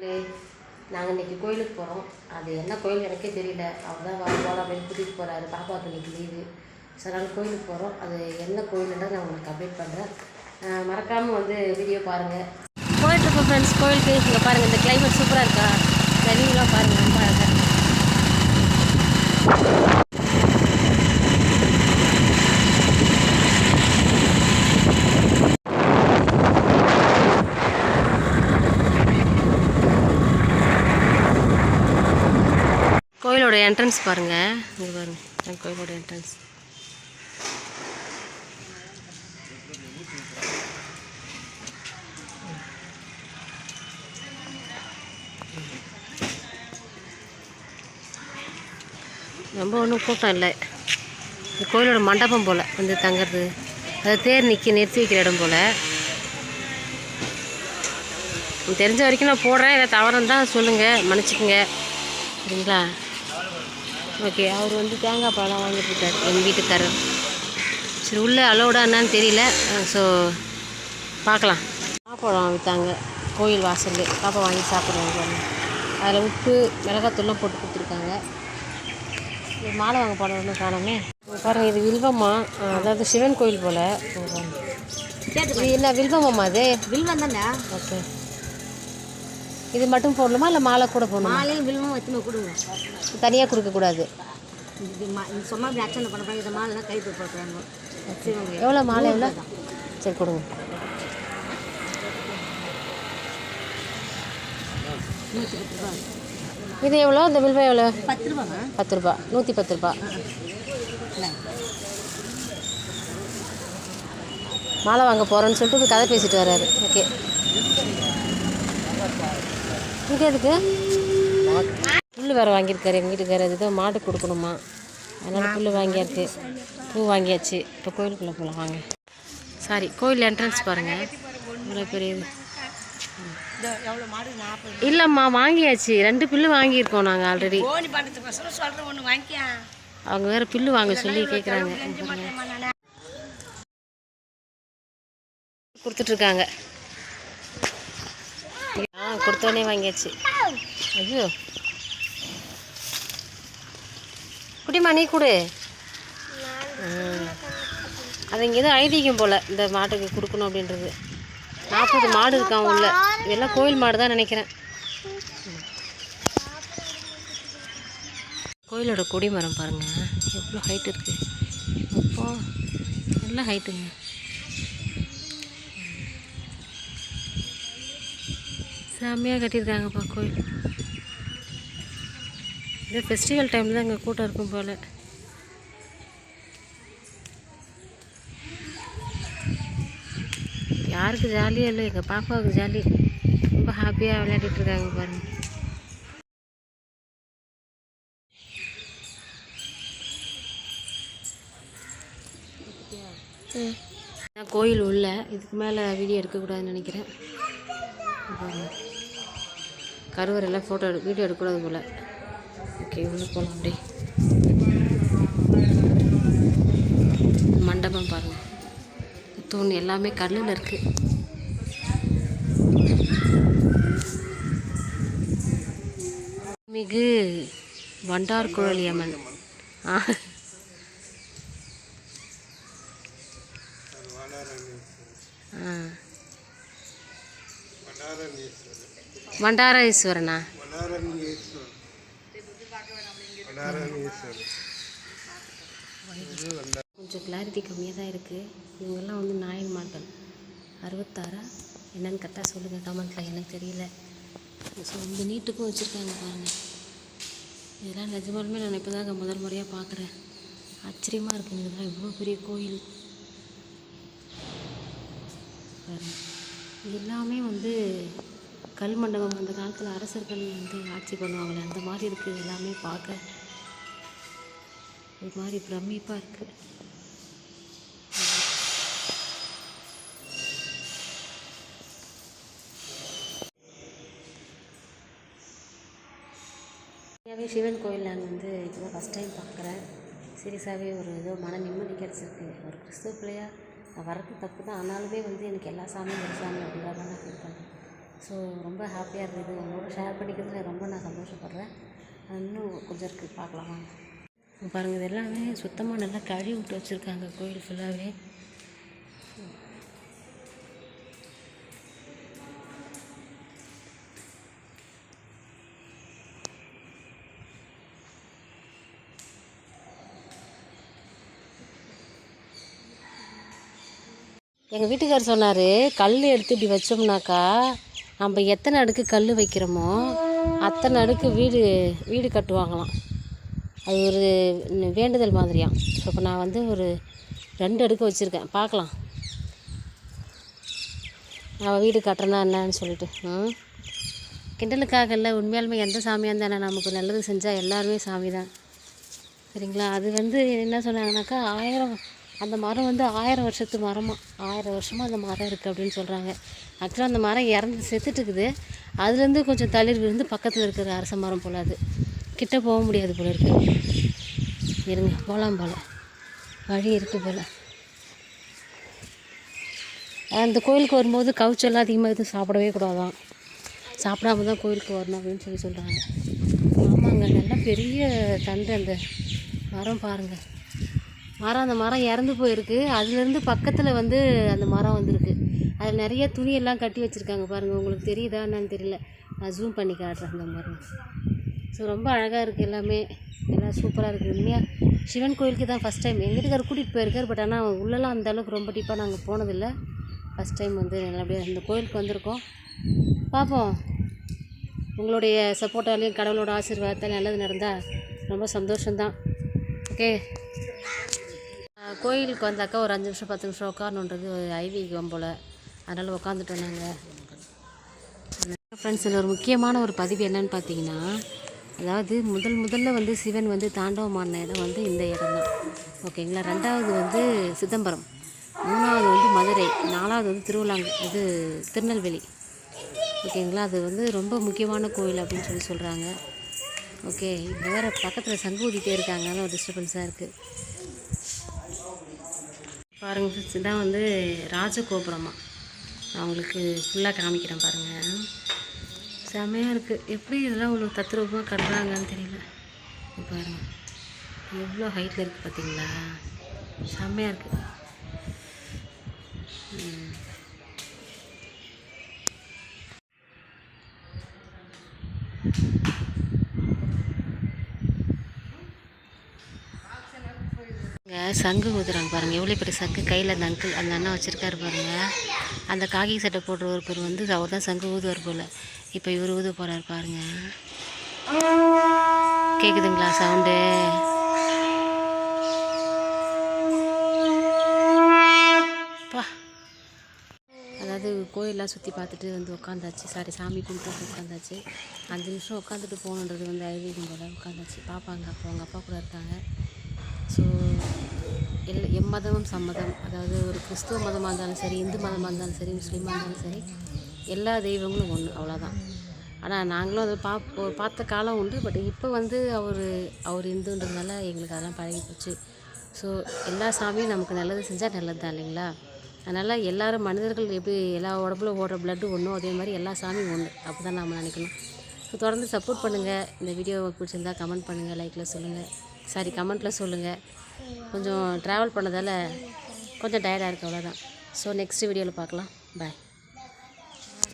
நாங்கள் இன்னைக்கு கோயிலுக்கு போகிறோம் அது என்ன கோயில் எனக்கே தெரியல. அவர் தான் வர போகலாம் அப்படின்னு கூட்டிகிட்டு போகிறாரு பாப்பாவுக்கு இன்னைக்கு லீவு ஸோ அதனால் கோயிலுக்கு போகிறோம் அது என்ன கோயில்ன்றது நான் உங்களுக்கு அப்டேட் பண்ணுறேன் மறக்காமல் வந்து வீடியோ பாருங்கள் போயிட்டுருக்கோம் ஃப்ரெண்ட்ஸ் கோயிலுக்கு இங்கே பாருங்கள் இந்த கிளைமேட் சூப்பராக இருக்கா இந்த வியூலாம் பாருங்கள் ரொம்ப அழகாக இருக்கு. கோயிலோட என்ட்ரன்ஸ் பாருங்கள் இங்கே பாருங்கள் கோயிலோட என்ட்ரன்ஸ் ரொம்ப ஒன்றும் கூட்டம் இல்லை. இந்த கோயிலோட மண்டபம் போல் வந்து தங்குறது. அது தேர் நிற்கி நிறுத்தி வைக்கிற இடம் போல். எனக்கு தெரிஞ்ச வரைக்கும் நான் போடுறேன். இதை தவறு தான் சொல்லுங்கள் மன்னிச்சிக்கோங்க. சரிங்களா? ஓகே அவர் வந்து தேங்காய் பழம் வாங்கிட்டு இருக்காரு எங்கள் வீட்டுக்காரர். சரி உள்ளே அலோடா என்னன்னு தெரியல. ஸோ பார்க்கலாம். பழம் விற்றாங்க கோயில் வாசல்லே. பாப்பா வாங்கி சாப்பிட்றாங்க அதில் உப்பு மிளகாத்தூள்லாம் போட்டு கொடுத்துருக்காங்க. இது மாலை வாங்க காணோமே. இங்க பாருங்க இது வில்வமா அஹ் அதாவது சிவன் கோயில் போல். இது என்ன வில்வமாம்மா அது? வில்வம் தானே? ஓகே. இது மட்டும் போடணுமா இல்லை மாலை கூட போடணுமா? மாலையும் வில்வம் வச்சுமே கொடுங்க. தனியாக கொடுக்கக்கூடாது சும்மா அர்ச்சனை பண்ண போய் இந்த மாலைலாம் கை போட்டுறாங்க. சிவங்க எவ்வளோ மாலை எவ்வளோ சரி கொடுங்க. ரூபா இது எவ்வளோ இந்த வில்வம் எவ்வளோ பத்து ரூபாங்க பத்து ரூபா. நூற்றி பத்து ரூபா. மாலை வாங்க போகிறேன்னு சொல்லிட்டு கதை பேசிட்டு வர்றாரு. ஓகே. இங்கே எதுக்கு? புல் வேறு வாங்கியிருக்காரு. எங்கள் வீட்டுக்காரர் அது ஏதோ மாடு கொடுக்கணுமா. அதனால் புல் வாங்கியாருக்கு பூ வாங்கியாச்சு. இப்போ கோயிலுக்குள்ளே போகலாம் வாங்க. சாரி கோயில் என்ட்ரன்ஸ் பாருங்கள் இவ்வளோ பெரிய இல்லைம்மா வாங்கியாச்சு. ரெண்டு பில்லு வாங்கியிருக்கோம் நாங்கள் ஆல்ரெடி அவங்க வேறு பில்லு வாங்க சொல்லி கேட்குறாங்க கொடுத்துட்ருக்காங்க கொடுத்தோடனே வாங்கியாச்சு. ஐயோ. குட்டிமா நீ கொடு. அது இங்கே எதுவும் ஐதீகம் போல் இந்த மாட்டுக்கு கொடுக்கணும் அப்படின்றது. நாற்பது மாடு இருக்கான் உள்ள இதெல்லாம் கோயில் மாடு தான் நினைக்கிறேன். கோயிலோட கொடிமரம் பாருங்கள் எவ்வளோ ஹைட் இருக்குது அப்போ நல்ல ஹைட்டுங்க செம்மையாக கட்டியிருக்காங்கப்பா கோயில். இது ஃபெஸ்டிவல் டைமில் தான் இங்கே கூட்டம் இருக்கும் போல். யாருக்கு ஜாலியாக இல்லை எங்கள் பாப்பாவுக்கு ஜாலி ரொம்ப ஹாப்பியாக விளையாடிட்டு இருக்காங்க பாருங்க. நான் கோயில் உள்ள இதுக்கு மேலே வீடியோ எடுக்கக்கூடாதுன்னு நினைக்கிறேன். கருவறையில் ஃபோட்டோ எடு வீடியோ எடுக்கக்கூடாது போல். ஓகே உள்ளே போகலாம் அப்படி மண்டபம் பாருங்கள் தூண் எல்லாமே கல்லில் இருக்குது மிகு வண்டார் குழலியம்மன் ஆ. ஆ. வண்டாரேஸ்வரனா? கொஞ்சம் கிளாரிட்டி கம்மியாக தான் இருக்குது இவங்கெல்லாம் வந்து நாயன்மார்கள் அறுபத்தாறா? என்னன்னு கரெக்டாக சொல்லுங்கள் கமெண்ட்டில் எனக்கு தெரியல. ஸோ இந்த நீட்டுக்கும் வச்சுருக்காங்க பாருங்கள் இதெல்லாம் நிஜமாலுமே நான் இப்போ தான் முதல் முறையாக பார்க்குறேன். ஆச்சரியமாக இருக்குங்க இதெல்லாம் இவ்வளோ பெரிய கோயில். எல்லாமே வந்து கல் மண்டபம் அந்த காலத்தில் அரசர்கள் வந்து ஆட்சி பண்ணுவாங்களே அந்த மாதிரி இருக்குது எல்லாமே பார்க்க ஒரு மாதிரி பிரமிப்பாக இருக்குது உண்மையாகவே சிவன் கோயில் நான் வந்து இப்போ ஃபஸ்ட் டைம் பார்க்குறேன். சீரியஸாகவே ஒரு ஏதோ மன நிம்மதி கிடச்சிருக்கு. ஒரு கிறிஸ்துவ பிள்ளையா நான் வர்றது தப்பு தான். ஆனாலுமே வந்து எனக்கு எல்லா சாமியும் ஒரு சாமி அப்படின்ற மாதிரி நான் ஃபீல் பண்ணுறேன் ஸோ ரொம்ப ஹாப்பியாக இருந்தது. உங்களோட ஷேர் பண்ணிக்கிறதுல ரொம்ப நான் சந்தோஷப்படுறேன். இன்னும் கொஞ்சம் இருக்குது பார்க்கலாம்? வாங்க இது எல்லாமே சுத்தமாக நல்லா கழுவி விட்டு வச்சுருக்காங்க கோயில் ஃபுல்லாகவே எங்கள் வீட்டுக்கார் சொன்னார் கல் எடுத்து இப்படி வச்சோம்னாக்கா நம்ம எத்தனை அடுக்கு கல் வைக்கிறோமோ அத்தனை அடுக்கு வீடு வீடு கட்டுவாங்களாம். அது ஒரு வேண்டுதல் மாதிரியாம் ஸோ இப்போ நான் வந்து ஒரு ரெண்டு அடுக்கு வச்சுருக்கேன். பார்க்கலாம். நான் வீடு கட்டுறனா என்னன்னு சொல்லிட்டு. ம்? கிண்டலுக்காக இல்லை உண்மையாலுமே எந்த சாமியாக இருந்தானே நமக்கு நல்லது செஞ்சால் எல்லாருமே சாமி தான் சரிங்களா? அது வந்து என்ன சொன்னாங்கனாக்கா ஆயிரம் அந்த மரம் வந்து ஆயிரம் வருஷத்து மரமாக ஆயிரம் வருஷமாக அந்த மரம் இருக்குது அப்படின்னு சொல்கிறாங்க ஆக்சுவலாக அந்த மரம் இறந்து செத்துட்டுருக்குது. அதுலேருந்து கொஞ்சம் தளிர் விழுந்து பக்கத்தில் இருக்கிற அரச மரம் போல் அது. கிட்ட போக முடியாது போல இருக்குது இருங்க போகலாம் போல். வழி இருக்குது போல். அந்த கோயிலுக்கு வரும்போது கவுச்செல்லாம் அதிகமாக எதுவும் சாப்பிடவே கூடாதான். சாப்பிடாம தான் கோயிலுக்கு வரணும் அப்படின்னு சொல்லி சொல்கிறாங்க ஆமாங்க நல்லா பெரிய தண்டு அந்த. மரம் பாருங்கள் மரம் அந்த மரம் இறந்து போயிருக்கு. அதுலேருந்து பக்கத்தில் வந்து அந்த மரம் வந்திருக்கு. அதில் நிறைய துணியெல்லாம் கட்டி வச்சுருக்காங்க பாருங்கள் உங்களுக்கு தெரியுதா என்னன்னு தெரியல. நான் ஜூம் பண்ணி காட்டுறேன் அந்த மரம். ஸோ ரொம்ப அழகாக இருக்குது எல்லாமே. எல்லாம் சூப்பராக இருக்குது உண்மையாக சிவன் கோயிலுக்கு தான் ஃபஸ்ட் டைம் எங்கள் வீட்டுக்கார் கூட்டிகிட்டு போயிருக்கார் பட் ஆனால் உள்ளெல்லாம் அந்த அளவுக்கு ரொம்ப டீப்பாக நாங்கள் போனதில்லை. ஃபஸ்ட் டைம் வந்து நல்லபடியாக இந்த கோயிலுக்கு வந்திருக்கோம். பார்ப்போம் உங்களுடைய சப்போர்ட்டாலையும் கடவுளோட ஆசீர்வாதத்தால் நல்லது நடந்தால் ரொம்ப சந்தோஷம்தான். ஓகே கோயிலுக்கு வந்தாக்கா ஒரு அஞ்சு நிமிஷம் பத்து நிமிஷம் உட்காரணுன்றது ஒரு ஐதீகம் போல். அதனால் உட்காந்துட்டோம் நாங்கள் ஃப்ரெண்ட்ஸ் இதில் ஒரு முக்கியமான ஒரு பதிவு என்னன்னு பார்த்தீங்கன்னா அதாவது முதல் முதல்ல வந்து சிவன் வந்து தாண்டவமான இடம் வந்து இந்த இடம் தான் ஓகேங்களா? ரெண்டாவது வந்து சிதம்பரம். மூணாவது வந்து மதுரை. நாலாவது வந்து திருவிழாங்க இது திருநெல்வேலி. ஓகேங்களா? அது வந்து ரொம்ப முக்கியமான கோயில் அப்படின்னு சொல்லி சொல்கிறாங்க ஓகே இப்போ வேறு பக்கத்தில் சங்கு ஊதிட்டே இருக்காங்க ஒரு டிஸ்டர்பன்ஸாக இருக்குது பாருங்கள் ஃபிஸ் இதான் வந்து ராஜகோபுரமாக நான் உங்களுக்கு ஃபுல்லாக காமிக்கிறேன் பாருங்கள் செமையாக இருக்குது எப்படி இதெல்லாம் இவ்வளோ தத்ரூபமாக கட்டுறாங்கன்னு தெரியல. பாருங்கள் எவ்வளோ ஹைட்டில் இருக்குது பார்த்தீங்களா செம்மையாக இருக்குது சங்கு ஊதுறாங்க பாருங்கள் எவ்வளோ பெரிய சங்கு? கையில் அந்த அங்கிள் அந்த அண்ணன் வச்சுருக்காரு பாருங்கள் அந்த காக்கி சட்டை போடுற ஒருத்தர் வந்து அவர் தான் சங்கு ஊதுவார் போல். இப்போ இவர் ஊத போகிறார் பாருங்க. கேட்குதுங்களா சவுண்டு பா. அதாவது கோயிலெலாம் சுற்றி பார்த்துட்டு வந்து உட்காந்தாச்சு சாரி சாமி கும்பிட்டு உட்காந்தாச்சு அஞ்சு நிமிஷம் உட்காந்துட்டு போகணுன்றது வந்து ஐதீகம் போல் உட்காந்தாச்சு பாப்பாங்க அப்போ அவங்க அப்பா கூட இருக்காங்க. ஸோ எல் எம்மதமும் சம்மதம். அதாவது ஒரு கிறிஸ்துவ மதமாக இருந்தாலும் சரி இந்து மதமாக இருந்தாலும் சரி முஸ்லீமாக இருந்தாலும் சரி எல்லா தெய்வங்களும் ஒன்று அவ்வளோதான் ஆனால் நாங்களும் அதை பா பார்த்த காலம் உண்டு. பட் இப்போ வந்து அவர் அவர் இந்துன்றதுனால எங்களுக்கு அதெல்லாம் பழகி போச்சு. ஸோ எல்லா சாமியும் நமக்கு நல்லது செஞ்சால் நல்லது தான் இல்லைங்களா? அதனால் எல்லோரும் மனிதர்கள் எப்படி எல்லா உடம்புல ஓடுற பிளட்டு ஒன்றும் அதே மாதிரி எல்லா சாமியும் ஒன்று அப்படி தான் நாம் நினைக்கணும். ஸோ தொடர்ந்து சப்போர்ட் பண்ணுங்கள் இந்த வீடியோ பிடிச்சிருந்தா கமெண்ட் பண்ணுங்கள் லைக்கில் சொல்லுங்கள் சாரி கமெண்ட்டில் சொல்லுங்கள் கொஞ்சம் ட்ராவல் பண்ணதால் கொஞ்சம் டயர்டாக இருக்குது அவ்வளோதான் ஸோ நெக்ஸ்ட் வீடியோவில் பார்க்கலாம். பாய்